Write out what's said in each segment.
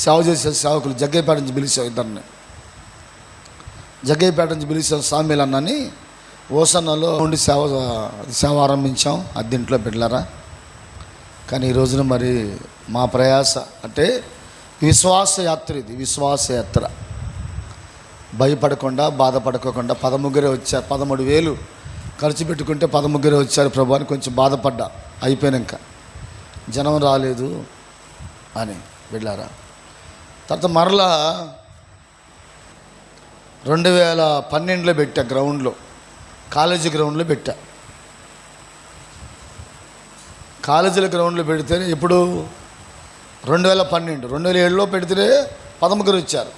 సేవ చేసే సేవకులు జగ్గైపేట నుంచి పిలిచాం ఇద్దరిని. జగ్గైపేట నుంచి పిలిచాం సామీల్ అన్నని ఓసన్నలో ఉండి సేవ సేవ ఆరంభించాం అద్దెంట్లో పెట్టారా కానీ ఈ రోజున మరి మా ప్రయాస అంటే విశ్వాస యాత్ర ఇది విశ్వాస యాత్ర. భయపడకుండా బాధపడకోకుండా పదముగ్గురే వచ్చారు పదమూడు వేలు ఖర్చు పెట్టుకుంటే పదముగ్గురే వచ్చారు ప్రభు అని కొంచెం బాధపడ్డా అయిపోయాక జనం రాలేదు అని వెళ్ళారా తర్వాత మరలా రెండు వేల పన్నెండులో పెట్టా గ్రౌండ్లో కాలేజీ గ్రౌండ్లో పెట్టా. కాలేజీల గ్రౌండ్లో పెడితేనే ఇప్పుడు రెండు వేల పన్నెండు రెండు వేల ఏడులో పెడితే పదముగురు వచ్చారు.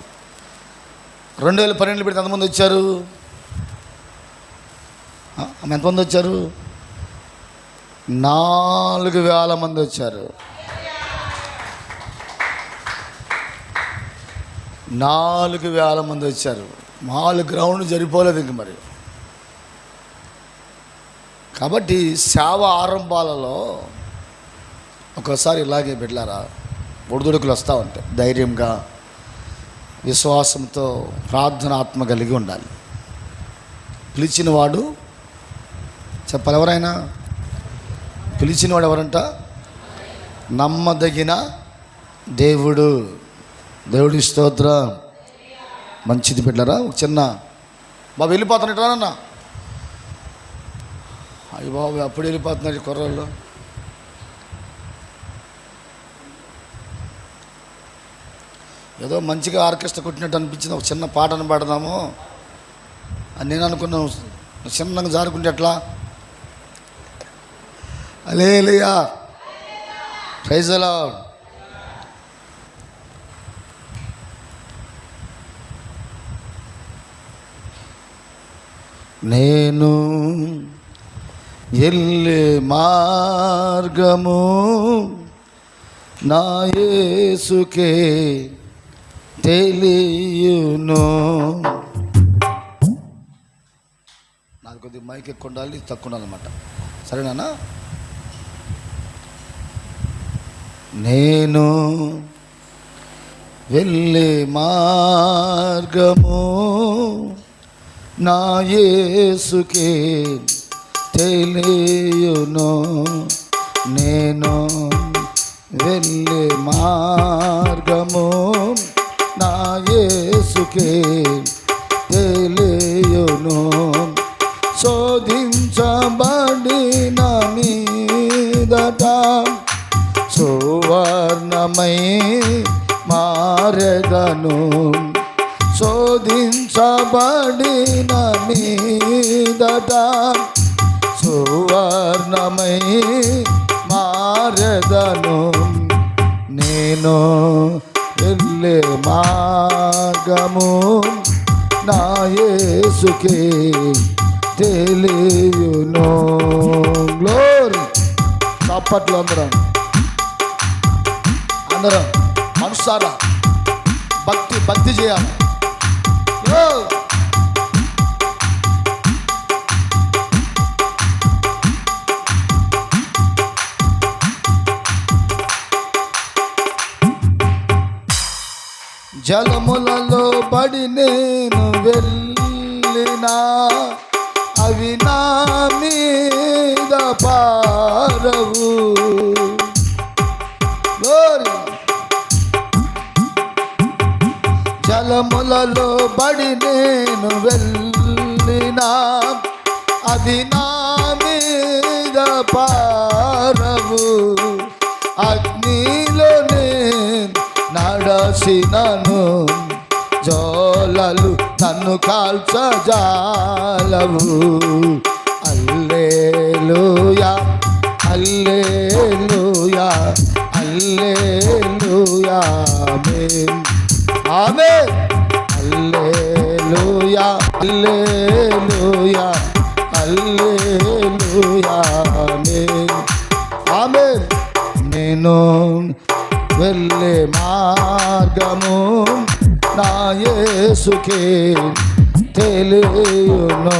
రెండు వేల పన్నెండులో పెడితే ఎంతమంది వచ్చారు? ఎంతమంది వచ్చారు? నాలుగు వేల మంది వచ్చారు. నాలుగు వేల మంది వచ్చారు. మాలు గ్రౌండ్ జరిపోలేదు ఇంక మరి. కాబట్టి సేవ ఆరంభాలలో ఒకసారి ఇలాగే బిడ్లారా ఒడిదుడుకులు వస్తూ ఉంటాయి. ధైర్యంగా విశ్వాసంతో ప్రార్థనాత్మ కలిగి ఉండాలి. పిలిచినవాడు చెప్పాలి ఎవరైనా పిలిచినవాడు ఎవరంట? నమ్మదగిన దేవుడు. దేవుడి స్తోత్ర. మంచిది పెట్టారా ఒక చిన్న బాబు వెళ్ళిపోతున్నట్టు అన్న అయ్యి బాబు అప్పుడు వెళ్ళిపోతున్నాడు ఈ ఏదో మంచిగా ఆర్కెస్ట్రా కొట్టినట్టు అనిపించింది ఒక చిన్న పాటను పాడదాము. అని నేను అనుకున్నాను చిన్నగా జారుకుంటే ఎట్లా? అలేలియా ప్రైజ్ అలా నేను ఎల్లే మార్గము నా యేసుకే తెలియను. నాకు కొద్దిగా మైక్ ఎక్కువ ఉండాలి తక్కువ ఉండాలన్నమాట సరేనా నేను వెళ్ళే మార్గము నా యేసుకే తెలియను. నేను వెళ్ళే మార్గము నా యేసుకే తెలియను. శోధించబడిన మీదట సువర్ణమై మారగను శోధించబడిన మీదట సువర్ణమై మారదను నేను వెళ్ళే మార్గము నాయసుకే తెలియను. గ్లోరీ చప్పట్లు అందరం. అందరం మనసారా? భక్తి భక్తి చేయాలి. జలములలో పడి నేను వెళ్ళినా అవి నా మీద పారవు. పాదములలో బడి నేను వెళ్ళినా అది నా మీద పారవు. అగ్నిలో నేను నడసినను జోలలు నన్ను కాల్చజాలవు. అల్లేలుయా అల్లేలుయా అల్లేలుయా ఆమె ఆమె అల్లేలుయా అల్లేలుయా అల్లేలుయా ఆమేన్ ఆమేన్ నేను వెళ్ళే మార్గము నా యేసుకే తెలియను.